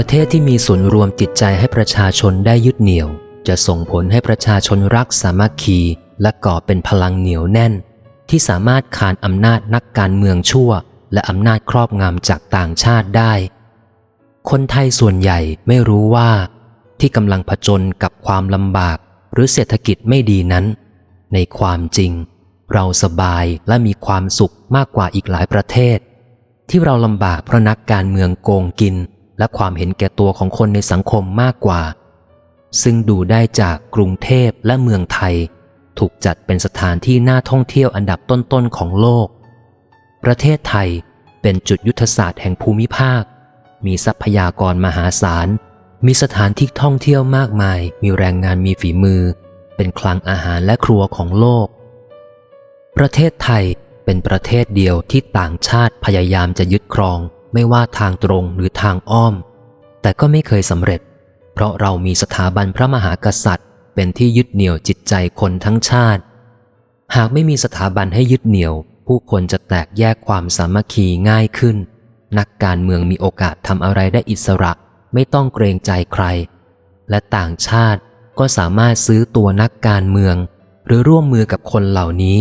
ประเทศที่มีส่วนรวมจิตใจให้ประชาชนได้ยึดเหนี่ยว จะส่งผลให้ประชาชนรักสามัคคีและก่อเป็นพลังเหนียวแน่น ที่สามารถขานอำนาจนักการเมืองชั่ว และอำนาจครอบงำจากต่างชาติได้ คนไทยส่วนใหญ่ไม่รู้ว่า ที่กำลังผจญกับความลำบาก หรือเศรษฐกิจไม่ดีนั้น ในความจริง เราสบายและมีความสุขมากกว่าอีกหลายประเทศ ที่เราลำบากเพราะนักการเมืองโกงกิน และความเห็นแก่ตัวของคนในสังคมมากกว่า ซึ่งดูได้จากกรุงเทพและเมืองไทย ถูกจัดเป็นสถานที่น่าท่องเที่ยวอันดับต้นๆของโลก ประเทศไทยเป็นจุดยุทธศาสตร์แห่งภูมิภาค มีทรัพยากรมหาศาล มีสถานที่ท่องเที่ยวมากมาย มีแรงงานมีฝีมือ เป็นคลังอาหารและครัวของโลก ประเทศไทยเป็นประเทศเดียวที่ต่างชาติพยายามจะยึดครอง ไม่ว่าทางตรงหรือทางอ้อม แต่ก็ไม่เคยสำเร็จ เพราะเรามีสถาบันพระมหากษัตริย์ เป็นที่ยึดเหนี่ยวจิตใจคนทั้งชาติ หากไม่มีสถาบันให้ยึดเหนี่ยว ผู้คนจะแตกแยกความสามัคคีง่ายขึ้น นักการเมืองมีโอกาสทำอะไรได้อิสระ ไม่ต้องเกรงใจใคร และต่างชาติก็สามารถซื้อตัวนักการเมือง หรือร่วมมือกับคนเหล่านี้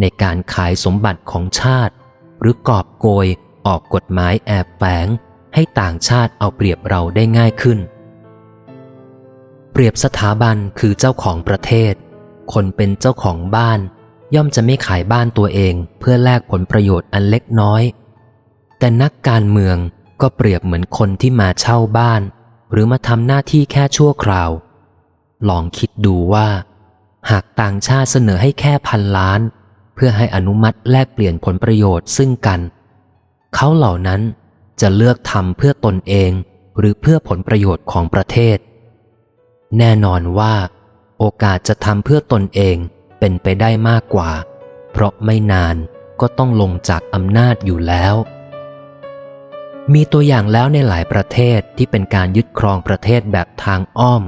ในการขายสมบัติของชาติ หรือกอบโกย ออกกฎหมายแอบแฝงให้ต่างชาติเอาเปรียบเราได้ง่ายขึ้น เปรียบสถาบันคือเจ้าของประเทศ คนเป็นเจ้าของบ้าน ย่อมจะไม่ขายบ้านตัวเองเพื่อแลกผลประโยชน์อันเล็กน้อย แต่นักการเมืองก็เปรียบเหมือนคนที่มาเช่าบ้าน หรือมาทำหน้าที่แค่ชั่วคราว ลองคิดดูว่า หากต่างชาติเสนอให้แค่พันล้าน เพื่อให้อนุมัติแลกเปลี่ยนผลประโยชน์ซึ่งกัน เขาเหล่านั้นจะเลือกทำเพื่อตนเองหรือเพื่อผลประโยชน์ของประเทศ แน่นอนว่า โอกาสจะทำเพื่อตนเองเป็นไปได้มากกว่า เพราะไม่นานก็ต้องลงจากอำนาจอยู่แล้ว มีตัวอย่างแล้วในหลายประเทศที่เป็นการยึดครองประเทศแบบทางอ้อม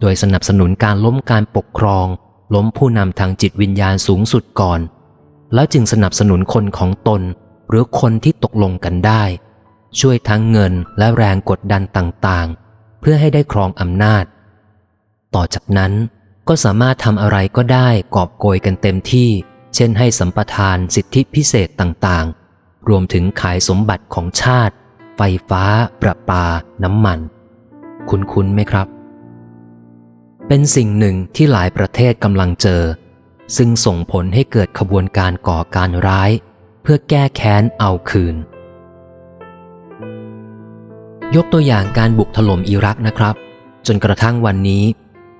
โดยสนับสนุนการล้มการปกครอง ล้มผู้นำทางจิตวิญญาณสูงสุดก่อน แล้วจึงสนับสนุนคนของตน หรือคนที่ตกลงกันได้ ช่วยทั้งเงินและแรงกดดันต่างๆ เพื่อให้ได้ครองอำนาจ ต่อจากนั้นก็สามารถทำอะไรก็ได้กอบโกยกันเต็มที่ เช่นให้สัมปทานสิทธิพิเศษต่างๆ รวมถึงขายสมบัติของชาติ ไฟฟ้า ประปา น้ำมัน คุ้นๆไหมครับ เป็นสิ่งหนึ่งที่หลายประเทศกำลังเจอ ซึ่งส่งผลให้เกิดขบวนการก่อการร้าย เพื่อแก้แค้นเอาคืน ยกตัวอย่างการบุกถล่มอิรักนะครับ จนกระทั่งวันนี้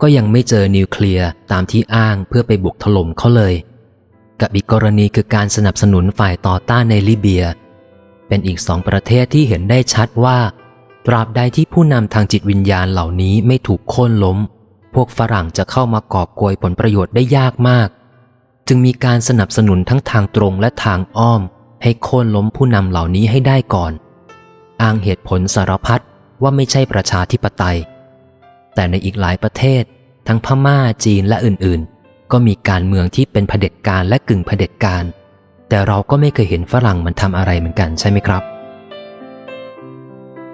ก็ยังไม่เจอนิวเคลียร์ตามที่อ้างเพื่อไปบุกถล่มเขาเลย กับอีกกรณีคือการสนับสนุนฝ่ายต่อต้านในลิเบีย เป็นอีกสองประเทศที่เห็นได้ชัดว่า ตราบใดที่ผู้นำทางจิตวิญญาณเหล่านี้ไม่ถูกโค่นล้ม พวกฝรั่งจะเข้ามากอบโกยผลประโยชน์ได้ยากมาก จึงมีการสนับสนุนทั้งทางตรงและทางอ้อม ให้โค่นล้มผู้นำเหล่านี้ให้ได้ก่อน อ้างเหตุผลสารพัดว่าไม่ใช่ประชาธิปไตย แต่ในอีกหลายประเทศ ทั้งพม่าจีนและอื่นๆ ก็มีการเมืองที่เป็นเผด็จการและกึ่งเผด็จการ แต่เราก็ไม่เคยเห็นฝรั่งมันทำอะไรเหมือนกันใช่ไหมครับ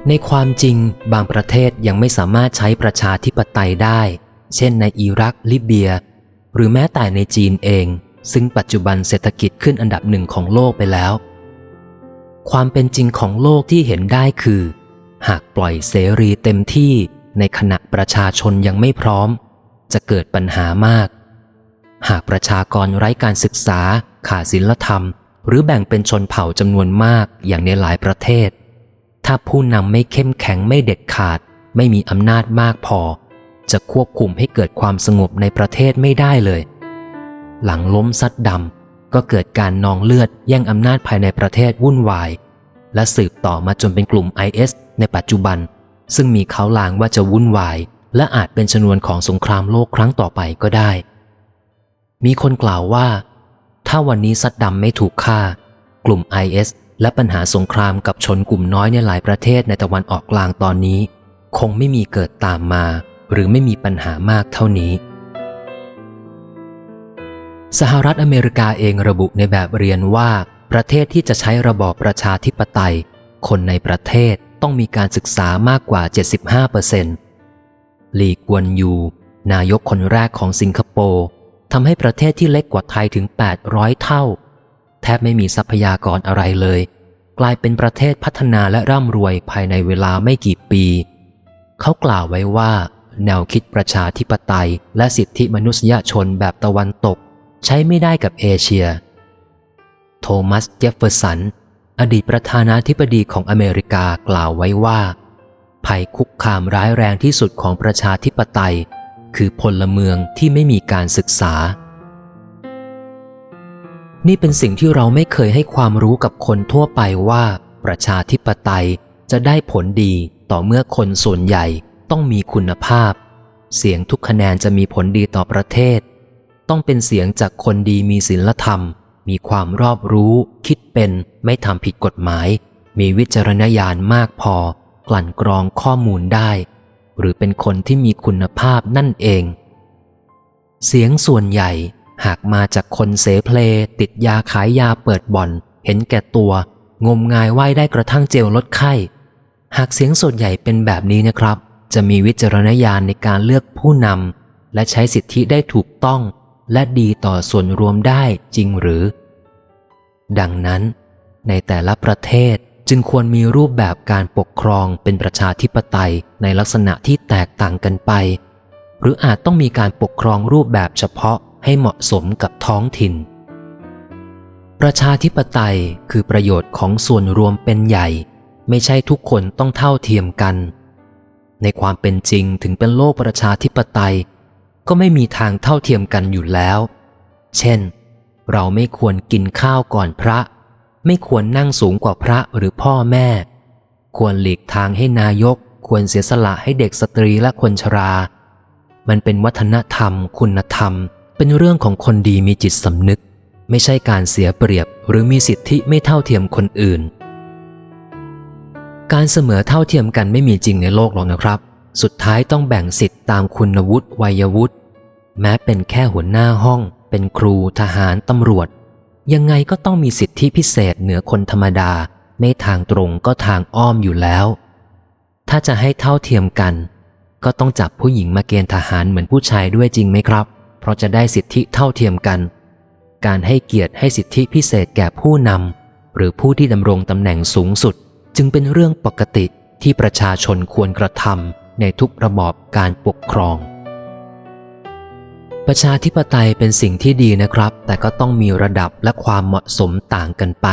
ในความจริงบางประเทศยังไม่สามารถใช้ประชาธิปไตยได้ เช่นในอิรักลิเบีย หรือแม้แต่ในจีนเอง ซึ่งปัจจุบันเศรษฐกิจขึ้นอันดับหนึ่งของโลกไปแล้ว ความเป็นจริงของโลกที่เห็นได้คือ หากปล่อยเสรีเต็มที่ในขณะประชาชนยังไม่พร้อม จะเกิดปัญหามาก หากประชากรไร้การศึกษา ขาดศีลธรรม หรือแบ่งเป็นชนเผ่าจำนวนมากอย่างในหลายประเทศ ถ้าผู้นำไม่เข้มแข็งไม่เด็ดขาด ไม่มีอำนาจมากพอ จะควบคุมให้เกิดความสงบในประเทศไม่ได้เลย หลังล้มซัดดำก็เกิดการนองเลือดแย่งอำนาจภายในประเทศวุ่นวาย และสืบต่อมาจนเป็นกลุ่ม IS ในปัจจุบัน ซึ่งมีเขาลางว่าจะวุ่นวาย และอาจเป็นชนวนของสงครามโลกครั้งต่อไปก็ได้ มีคนกล่าวว่า ถ้าวันนี้ซัดดำไม่ถูกฆ่า กลุ่ม IS และปัญหาสงครามกับชนกลุ่มน้อยในหลายประเทศในตะวันออกกลางตอนนี้ คงไม่มีเกิดตามมา หรือไม่มีปัญหามากเท่านี้ สหรัฐอเมริกาเองระบุในแบบเรียนว่า ประเทศที่จะใช้ระบอบประชาธิปไตย คนในประเทศต้องมีการศึกษามากกว่า 75%ลีกวนยู นายกคนแรกของสิงคโปร์ทำให้ประเทศที่เล็กกว่าไทยถึง 800 เท่า แทบไม่มีทรัพยากรอะไรเลย กลายเป็นประเทศพัฒนาและร่ำรวยภายในเวลาไม่กี่ปี เขากล่าวไว้ว่า แนวคิดประชาธิปไตย และสิทธิมนุษยชนแบบตะวันตก ใช้ไม่ได้กับเอเชีย โทมัสเจฟเฟอร์สัน อดีตประธานาธิบดีของอเมริกากล่าวไว้ว่า ภัยคุกคามร้ายแรงที่สุดของประชาธิปไตย คือพลเมืองที่ไม่มีการศึกษา นี่เป็นสิ่งที่เราไม่เคยให้ความรู้กับคนทั่วไปว่า ประชาธิปไตยจะได้ผลดีต่อเมื่อคนส่วนใหญ่ต้องมีคุณภาพ เสียงทุกคะแนนจะมีผลดีต่อประเทศ ต้องเป็นเสียงจากคนดีมีศีลธรรม มีความรอบรู้ คิดเป็น ไม่ทำผิดกฎหมาย มีวิจารณญาณมากพอ กลั่นกรองข้อมูลได้ หรือเป็นคนที่มีคุณภาพนั่นเอง เสียงส่วนใหญ่หากมาจากคนเสเพล ติดยาขายยาเปิดบ่อน เห็นแก่ตัว งมงายไหว้ได้กระทั่งเจลลดไข้ หากเสียงส่วนใหญ่เป็นแบบนี้นะครับ จะมีวิจารณญาณในการเลือกผู้นำและใช้สิทธิได้ถูกต้อง และดีต่อส่วนรวมได้จริงหรือ ดังนั้น ในแต่ละประเทศจึงควรมีรูปแบบการปกครองเป็นประชาธิปไตยในลักษณะที่แตกต่างกันไป หรืออาจต้องมีการปกครองรูปแบบเฉพาะให้เหมาะสมกับท้องถิ่น ประชาธิปไตยคือประโยชน์ของส่วนรวมเป็นใหญ่ ไม่ใช่ทุกคนต้องเท่าเทียมกัน ในความเป็นจริงถึงเป็นโลกประชาธิปไตย ก็ไม่มีทางเท่าเทียมกันอยู่แล้ว เช่น เราไม่ควรกินข้าวก่อนพระ ไม่ควรนั่งสูงกว่าพระหรือพ่อแม่ ควรหลีกทางให้นายก ควรเสียสละให้เด็กสตรีและคนชรา มันเป็นวัฒนธรรม คุณธรรม เป็นเรื่องของคนดีมีจิตสำนึก ไม่ใช่การเสียเปรียบหรือมีสิทธิไม่เท่าเทียมคนอื่น การเสมอเท่าเทียมกันไม่มีจริงในโลกหรอกนะครับ สุดท้ายต้องแบ่งสิทธิ์ตามคุณวุฒิวัยวุฒิแม้เป็นแค่หัวหน้าห้อง เป็นครูทหารตำรวจ ยังไงก็ต้องมีสิทธิพิเศษเหนือคนธรรมดา ไม่ทางตรงก็ทางอ้อมอยู่แล้ว ถ้าจะให้เท่าเทียมกัน ก็ต้องจับผู้หญิงมาเกณฑ์ทหารเหมือนผู้ชายด้วยจริงไหมครับ เพราะจะได้สิทธิเท่าเทียมกัน การให้เกียรติให้สิทธิพิเศษแก่ผู้นำหรือผู้ที่ดำรงตำแหน่งสูงสุด จึงเป็นเรื่องปกติที่ประชาชนควรกระทำ ในทุกระบอบการปกครอง ประชาธิปไตยเป็นสิ่งที่ดีนะครับ แต่ก็ต้องมีระดับและความเหมาะสมต่างกันไป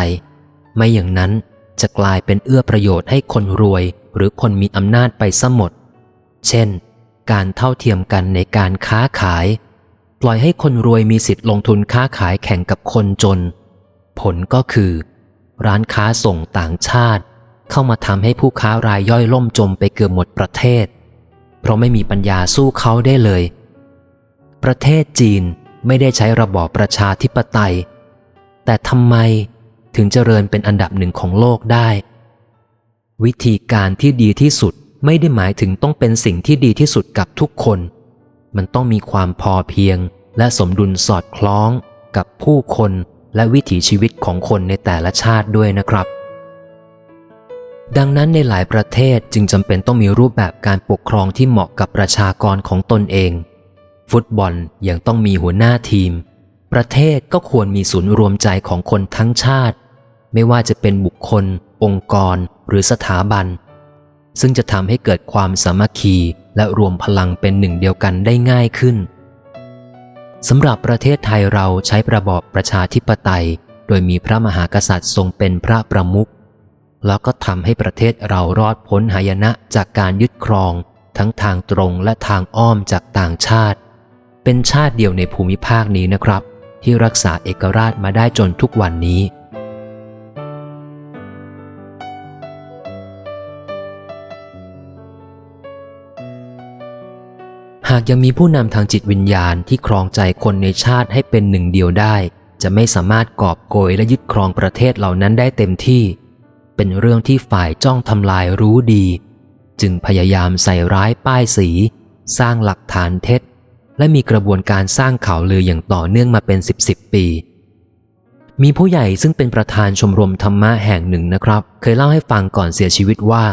ไม่อย่างนั้นจะกลายเป็นเอื้อประโยชน์ให้คนรวย หรือคนมีอำนาจไปซะหมด เช่น การเท่าเทียมกันในการค้าขาย ปล่อยให้คนรวยมีสิทธิ์ลงทุนค้าขายแข่งกับคนจน ผลก็คือ ร้านค้าส่งต่างชาติ เข้ามาทำให้ผู้ค้ารายย่อยล่มจมไปเกือบหมดประเทศ เพราะไม่มีปัญญาสู้เขาได้เลย ประเทศจีนไม่ได้ใช้ระบอบประชาธิปไตย แต่ทำไมถึงเจริญเป็นอันดับหนึ่งของโลกได้ วิธีการที่ดีที่สุดไม่ได้หมายถึงต้องเป็นสิ่งที่ดีที่สุดกับทุกคน มันต้องมีความพอเพียง และสมดุลสอดคล้องกับผู้คนและวิถีชีวิตของคนในแต่ละชาติด้วยนะครับ ดังนั้นในหลายประเทศจึงจำเป็นต้องมีรูปแบบการปกครองที่เหมาะกับประชากรของตนเอง ฟุตบอลยังต้องมีหัวหน้าทีม ประเทศก็ควรมีศูนย์รวมใจของคนทั้งชาติ ไม่ว่าจะเป็นบุคคล องค์กร หรือสถาบัน ซึ่งจะทำให้เกิดความสามัคคีและรวมพลังเป็นหนึ่งเดียวกันได้ง่ายขึ้นสำหรับประเทศไทยเราใช้ระบอบประชาธิปไตย โดยมีพระมหากษัตริย์ทรงเป็นพระประมุข แล้วก็ทำให้ประเทศเรารอดพ้นหายนะจากการยึดครอง ทั้งทางตรงและทางอ้อมจากต่างชาติ เป็นชาติเดียวในภูมิภาคนี้นะครับ ที่รักษาเอกราชมาได้จนทุกวันนี้ หากยังมีผู้นำทางจิตวิญญาณที่ครองใจคนในชาติให้เป็นหนึ่งเดียวได้ จะไม่สามารถกอบโกยและยึดครองประเทศเหล่านั้นได้เต็มที่ เป็นเรื่องที่ฝ่ายจ้องทำลายรู้ดี จึงพยายามใส่ร้ายป้ายสี สร้างหลักฐานเท็จ และมีกระบวนการสร้างข่าวลืออย่างต่อเนื่องมาเป็นสิบสิบปี มีผู้ใหญ่ซึ่งเป็นประธานชมรมธรรมะแห่งหนึ่งนะครับ เคยเล่าให้ฟังก่อนเสียชีวิตว่า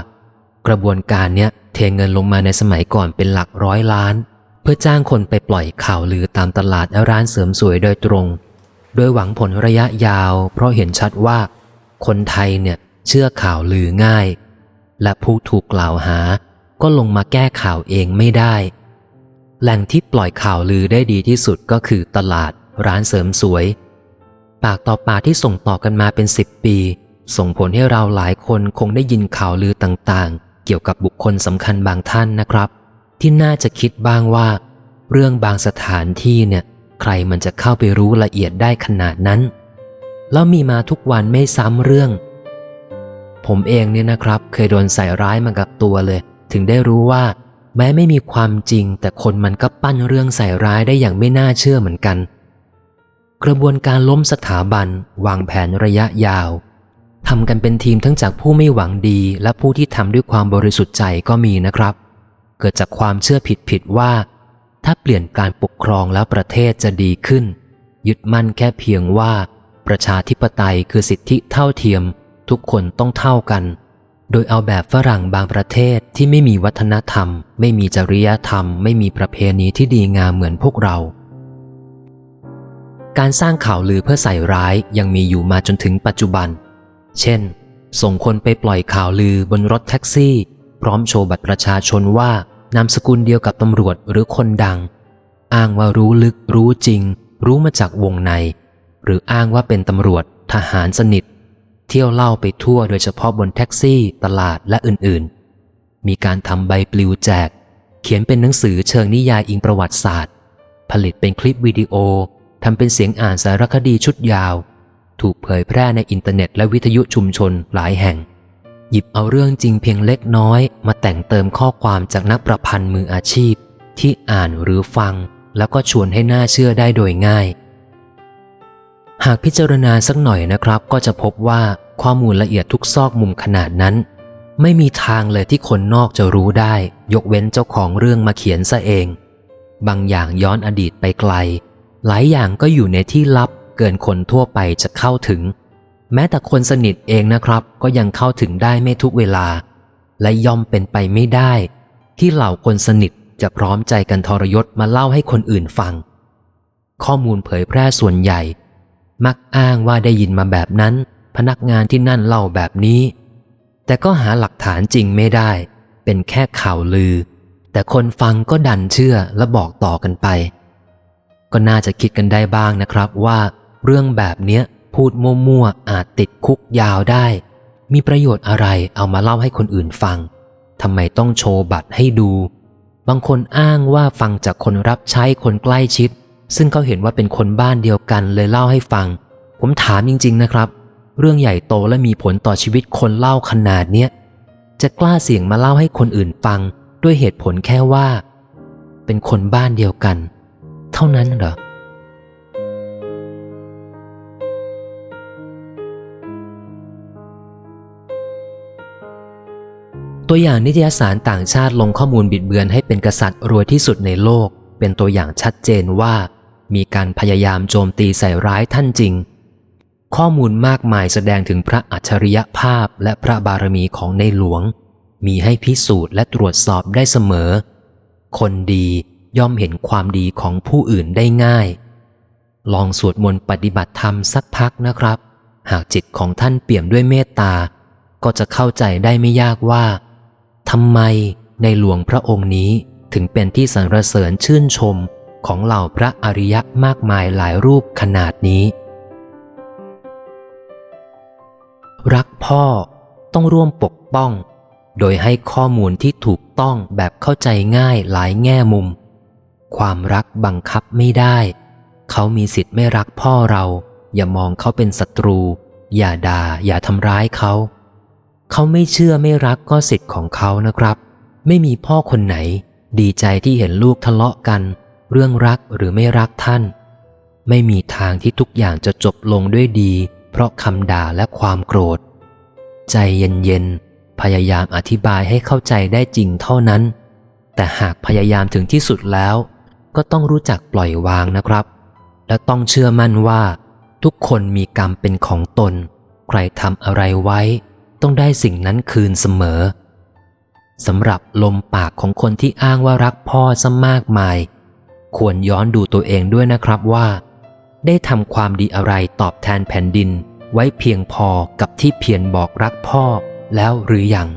กระบวนการเนี้ยเทเงินลงมาในสมัยก่อนเป็นหลักร้อยล้าน เพื่อจ้างคนไปปล่อยข่าวลือตามตลาดและร้านเสริมสวยโดยตรง โดยหวังผลระยะยาว เพราะเห็นชัดว่า คนไทยเนี่ย เชื่อข่าวลือง่าย และผู้ถูกกล่าวหาก็ลงมาแก้ข่าวเองไม่ได้ แหล่งที่ปล่อยข่าวลือได้ดีที่สุดก็คือตลาดร้านเสริมสวย ปากต่อปากที่ส่งต่อกันมาเป็นสิบปี ส่งผลให้เราหลายคนคงได้ยินข่าวลือต่างๆ เกี่ยวกับบุคคลสำคัญบางท่านนะครับ ที่น่าจะคิดบ้างว่า เรื่องบางสถานที่เนี่ยใครมันจะเข้าไปรู้ละเอียดได้ขนาดนั้น แล้วมีมาทุกวันไม่ซ้ำเรื่อง ผมเองเนี่ยนะครับ เคยโดนใส่ร้ายมากับตัวเลย ถึงได้รู้ว่า แม้ไม่มีความจริง แต่คนมันก็ปั้นเรื่องใส่ร้ายได้อย่างไม่น่าเชื่อเหมือนกัน กระบวนการล้มสถาบัน วางแผนระยะยาวทำกันเป็นทีมทั้งจากผู้ไม่หวังดีและผู้ที่ทำด้วยความบริสุทธิ์ใจก็มีนะครับ เกิดจากความเชื่อผิดๆว่า ถ้าเปลี่ยนการปกครองแล้วประเทศจะดีขึ้น ยึดมั่นแค่เพียงว่า ประชาธิปไตยคือสิทธิเท่าเทียม ทุกคนต้องเท่ากัน โดยเอาแบบฝรั่งบางประเทศที่ไม่มีวัฒนธรรม ไม่มีจริยธรรม ไม่มีประเพณีที่ดีงามเหมือนพวกเรา การสร้างข่าวลือเพื่อใส่ร้ายยังมีอยู่มาจนถึงปัจจุบัน เช่น ส่งคนไปปล่อยข่าวลือบนรถแท็กซี่ พร้อมโชว์บัตรประชาชนว่านามสกุลเดียวกับตำรวจหรือคนดัง อ้างว่ารู้ลึกรู้จริง รู้มาจากวงใน หรืออ้างว่าเป็นตำรวจทหารสนิท เที่ยวเล่าไปทั่วโดยเฉพาะบนแท็กซี่ ตลาดและอื่นๆ มีการทำใบปลิวแจก เขียนเป็นหนังสือเชิงนิยายอิงประวัติศาสตร์ ผลิตเป็นคลิปวิดีโอทำเป็นเสียงอ่านสารคดีชุดยาว ถูกเผยแพร่ในอินเทอร์เน็ตและวิทยุชุมชนหลายแห่ง หยิบเอาเรื่องจริงเพียงเล็กน้อย มาแต่งเติมข้อความจากนักประพันธ์มืออาชีพ ที่อ่านหรือฟัง แล้วก็ชวนให้น่าเชื่อได้โดยง่าย หากพิจารณาสักหน่อยนะครับ ก็จะพบว่าข้อมูลละเอียดทุกซอกมุมขนาดนั้น ไม่มีทางเลยที่คนนอกจะรู้ได้ ยกเว้นเจ้าของเรื่องมาเขียนซะเอง บางอย่างย้อนอดีตไปไกล หลายอย่างก็อยู่ในที่ลับเกินคนทั่วไปจะเข้าถึง แม้แต่คนสนิทเองนะครับ ก็ยังเข้าถึงได้ไม่ทุกเวลา และย่อมเป็นไปไม่ได้ ที่เหล่าคนสนิทจะพร้อมใจกันทรยศมาเล่าให้คนอื่นฟัง ข้อมูลเผยแพร่ส่วนใหญ่ มักอ้างว่าได้ยินมาแบบนั้น พนักงานที่นั่นเล่าแบบนี้ แต่ก็หาหลักฐานจริงไม่ได้ เป็นแค่ข่าวลือ แต่คนฟังก็ดันเชื่อและบอกต่อกันไป ก็น่าจะคิดกันได้บ้างนะครับว่า เรื่องแบบเนี้ยพูดมั่วๆอาจติดคุกยาวได้ มีประโยชน์อะไรเอามาเล่าให้คนอื่นฟังทำไมต้องโชว์บัตรให้ดู บางคนอ้างว่าฟังจากคนรับใช้คนใกล้ชิด ซึ่งเขาเห็นว่าเป็นคนบ้านเดียวกันเลยเล่าให้ฟัง ผมถามจริง ๆ นะครับ เรื่องใหญ่โตและมีผลต่อชีวิตคนเล่าขนาดเนี้ยจะกล้าเสี่ยงมาเล่าให้คนอื่นฟัง ด้วยเหตุผลแค่ว่า เป็นคนบ้านเดียวกัน เท่านั้นเหรอตัวอย่างนิตยสารต่างชาติลงข้อมูลบิดเบือนให้เป็นกษัตริย์รวยที่สุดในโลก เป็นตัวอย่างชัดเจนว่า มีการพยายามโจมตีใส่ร้ายท่านจริง ข้อมูลมากมายแสดงถึงพระอัจฉริยภาพและพระบารมีของในหลวง มีให้พิสูจน์และตรวจสอบได้เสมอ คนดีย่อมเห็นความดีของผู้อื่นได้ง่าย ลองสวดมนต์ปฏิบัติธรรมสักพักนะครับ หากจิตของท่านเปี่ยมด้วยเมตตา ก็จะเข้าใจได้ไม่ยากว่าทำไมในหลวงพระองค์นี้ ถึงเป็นที่สรรเสริญชื่นชมของเหล่าพระอริยะมากมายหลายรูปขนาดนี้ รักพ่อต้องร่วมปกป้อง โดยให้ข้อมูลที่ถูกต้องแบบเข้าใจง่ายหลายแง่มุม ความรักบังคับไม่ได้ เขามีสิทธิ์ไม่รักพ่อเรา อย่ามองเขาเป็นศัตรู อย่าด่าอย่าทำร้ายเขา เขาไม่เชื่อไม่รักก็สิทธิ์ของเขานะครับ ไม่มีพ่อคนไหน ดีใจที่เห็นลูกทะเลาะกัน เรื่องรักหรือไม่รักท่าน ไม่มีทางที่ทุกอย่างจะจบลงด้วยดี เพราะคำด่าและความโกรธ ใจเย็นๆ พยายามอธิบายให้เข้าใจได้จริงเท่านั้น แต่หากพยายามถึงที่สุดแล้ว ก็ต้องรู้จักปล่อยวางนะครับ และต้องเชื่อมั่นว่า ทุกคนมีกรรมเป็นของตน ใครทำอะไรไว้ ต้องได้สิ่งนั้นคืนเสมอ สำหรับลมปากของคนที่อ้างว่ารักพ่อซะมากมาย ควรย้อนดูตัวเองด้วยนะครับว่า ได้ทำความดีอะไรตอบแทนแผ่นดิน ไว้เพียงพอกับที่เพียรบอกรักพ่อแล้วหรือยัง